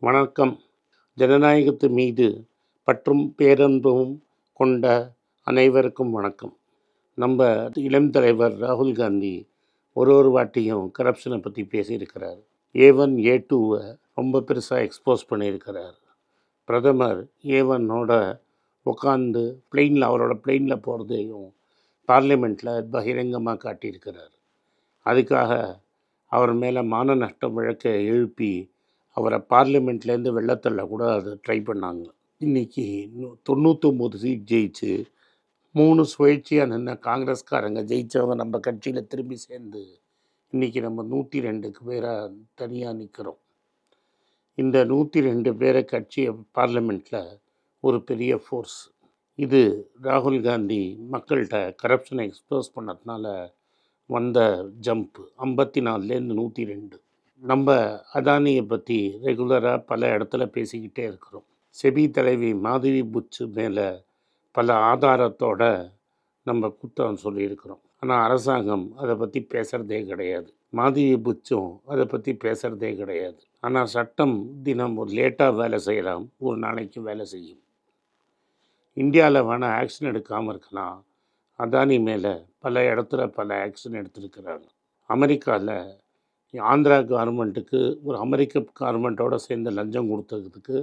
வணக்கம். ஜனநாயகத்து மீது பற்றும் பேரன்பும் கொண்ட அனைவருக்கும் வணக்கம். நம்ம இளம் தலைவர் ராகுல் காந்தி ஒரு ஒரு வாட்டியும் கரப்ஷனை பற்றி பேசியிருக்கிறார். ஏ ஒன் ஏ டூவை ரொம்ப பெருசாக எக்ஸ்போஸ் பண்ணியிருக்கிறார். பிரதமர் ஏ ஒன்னோட உட்காந்து பிளெயினில் அவரோட பிளெயினில் போகிறதையும் பார்லிமெண்ட்டில் பகிரங்கமாக காட்டியிருக்கிறார். அதுக்காக அவர் மேலே மான நஷ்டம் வழக்கை எழுப்பி அவரை பார்லிமெண்ட்லேருந்து வெள்ளத்தள்ள கூட அதை ட்ரை பண்ணாங்க. இன்றைக்கி தொண்ணூற்றொம்பது சீட் ஜெயிச்சு மூணு சுயேட்சையாக நின்ன காங்கிரஸ்காரங்க ஜெயித்தவங்க நம்ம கட்சியில் திரும்பி சேர்ந்து இன்றைக்கி நம்ம நூற்றி ரெண்டுக்கு பேராக தனியாக நிற்கிறோம் இந்த நூற்றி ரெண்டு பேரை கட்சியை பார்லிமெண்ட்டில் ஒரு பெரிய ஃபோர்ஸ் இது ராகுல் காந்தி மக்கள்கிட்ட கரப்ஷனை எக்ஸ்போஸ் பண்ணதுனால வந்த ஜம்ப் ஐம்பத்தி நாலுலேருந்து நூற்றி ரெண்டு. நம்ம அதானியை பற்றி ரெகுலராக பல இடத்துல பேசிக்கிட்டே இருக்கிறோம். செபி தலைவி மாதவி புச்சு மேலே பல ஆதாரத்தோட நம்ம குத்தம் சொல்லியிருக்கிறோம். ஆனால் அரசாங்கம் அதை பற்றி பேசுகிறதே கிடையாது. மாதவி புச்சும் அதை பற்றி பேசுகிறதே கிடையாது. ஆனால் சட்டம் தினம் ஒரு லேட்டாக வேலை செய்யலாம் ஒரு நாளைக்கு வேலை செய்யும். இந்தியாவில் வேணால் ஆக்ஷன் எடுக்காமல் இருக்கலாம் அதானி மேலே பல இடத்துல பல ஆக்ஷன் எடுத்திருக்கிறாங்க. அமெரிக்காவில் ஆந்திரா கவர்மெண்ட்டுக்கு ஒரு அமெரிக்க கார்மெண்ட்டோடு சேர்ந்து லஞ்சம் கொடுத்ததுக்கு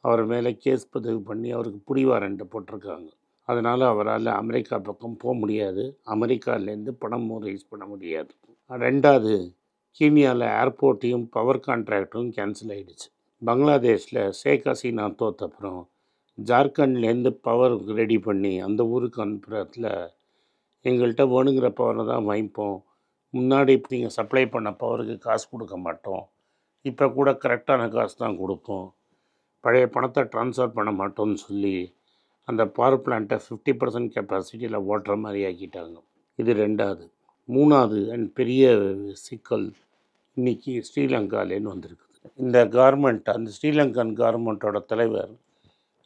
அவர் மேலே கேஸ் பதிவு பண்ணி அவருக்கு புடிவாரண்ட்டு போட்டிருக்காங்க. அதனால் அவரால் அமெரிக்கா பக்கம் போக முடியாது. அமெரிக்காலேருந்து பணமும் ரைஸ் பண்ண முடியாது. ரெண்டாவது கீனியாவில் ஏர்போர்ட்டையும் பவர் கான்ட்ராக்டும் கேன்சல் ஆகிடுச்சு பங்களாதேஷில் ஷேக் ஹசீனா தோத்தப்புறம் ஜார்க்கண்ட்லேருந்து பவர் ரெடி பண்ணி அந்த ஊருக்கு அனுப்புறத்தில் எங்கள்கிட்ட வேணுங்கிற பவரை தான் வாங்கிப்போம். முன்னாடி நீங்கள் சப்ளை பண்ண பவருக்கு காசு கொடுக்க மாட்டோம். இப்போ கூட கரெக்டான காசு தான் கொடுப்போம். பழைய பணத்தை ட்ரான்ஸ்ஃபர் பண்ண மாட்டோம்னு சொல்லி அந்த பவர் பிளான்ட்டை ஃபிஃப்டி பர்சன்ட் கெப்பாசிட்டியில் ஓட்டுற மாதிரி ஆக்கிட்டாங்க. இது ரெண்டாவது. மூணாவது அண்ட் பெரிய சிக்கல் இன்றைக்கி ஸ்ரீலங்காலேன்னு வந்திருக்குது. இந்த கவர்மெண்ட் அந்த ஸ்ரீலங்கன் கவர்மெண்ட்டோட தலைவர்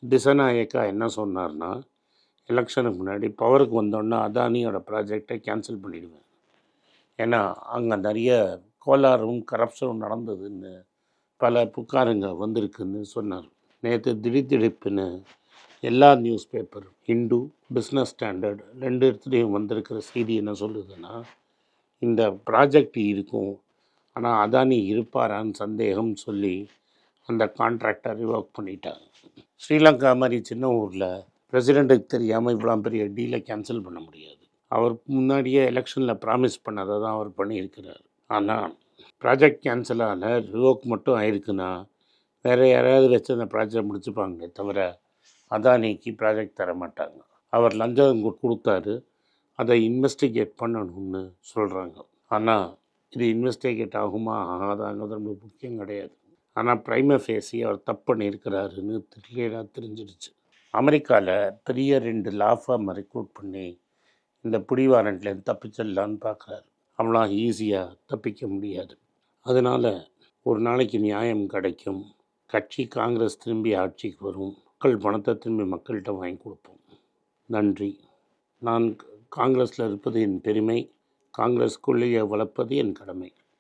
திசநாயக்கா என்ன சொன்னார்னா எலெக்ஷனுக்கு முன்னாடி பவருக்கு வந்தோன்னா அதானியோட ப்ராஜெக்டை கேன்சல் பண்ணிவிடுவேன் ஏன்னா அங்கே நிறைய கோளாறும் கரப்ஷனும் நடந்ததுன்னு பல புகாருங்க வந்திருக்குன்னு சொன்னார். நேற்று திடீதிடிப்புன்னு எல்லா news paper Hindu Business standard ரெண்டு இடத்துலையும் வந்திருக்கிற செய்தி என்ன சொல்லுதுன்னா இந்த ப்ராஜெக்ட் இருக்கும் ஆனால் அதானி இருப்பாரான்னு சந்தேகம் சொல்லி அந்த கான்ட்ராக்டை ரிவோக் பண்ணிட்டாங்க ஸ்ரீலங்கா மாதிரி சின்ன ஊரில் பிரசிடெண்ட்டுக்கு தெரியாமல் இவ்வளோ பெரிய டீலை கேன்சல் பண்ண முடியாது. அவர் முன்னாடியே எலெக்ஷனில் ப்ராமிஸ் பண்ணதை தான் அவர் பண்ணியிருக்கிறார். ஆனால் ப்ராஜெக்ட் கேன்சல் ஆன ரிவோக் மட்டும் ஆயிருக்குன்னா வேறு யாராவது வச்சு அந்த ப்ராஜெக்ட் முடிச்சுப்பாங்களே தவிர அதானிக்கு ப்ராஜெக்ட் தர மாட்டாங்க. அவர் லஞ்சம் கொடுத்தாரு. அதை இன்வெஸ்டிகேட் பண்ணணும்னு சொல்கிறாங்க ஆனால் இது இன்வெஸ்டிகேட் ஆகுமா? ஆகாதாங்கிறது நம்மளுக்கு முக்கியம் கிடையாது. ஆனால் ப்ரைம ஃபேஸி அவர் தப்பு பண்ணியிருக்கிறாருன்னு கிளியராக தெரிஞ்சிடுச்சு. அமெரிக்காவில் பெரிய ரெண்டு லா ஃபார்மை ரெக்ரூட் பண்ணி இந்த பிடிவாரண்ட்லேருந்து தப்பிச்சிடலான்னு பார்க்குறாரு. அவ்வளோ ஈஸியாக தப்பிக்க முடியாது. அதனால் ஒரு நாளைக்கு நியாயம் கிடைக்கும். கட்சி காங்கிரஸ் திரும்பி ஆட்சிக்கு வரும். மக்கள் பணத்தை திரும்பி மக்கள்கிட்ட வாங்கி கொடுப்போம். நன்றி. நான் காங்கிரஸில் இருப்பது என் பெருமை. காங்கிரஸ் கொள்கையை வளர்ப்பது என் கடமை.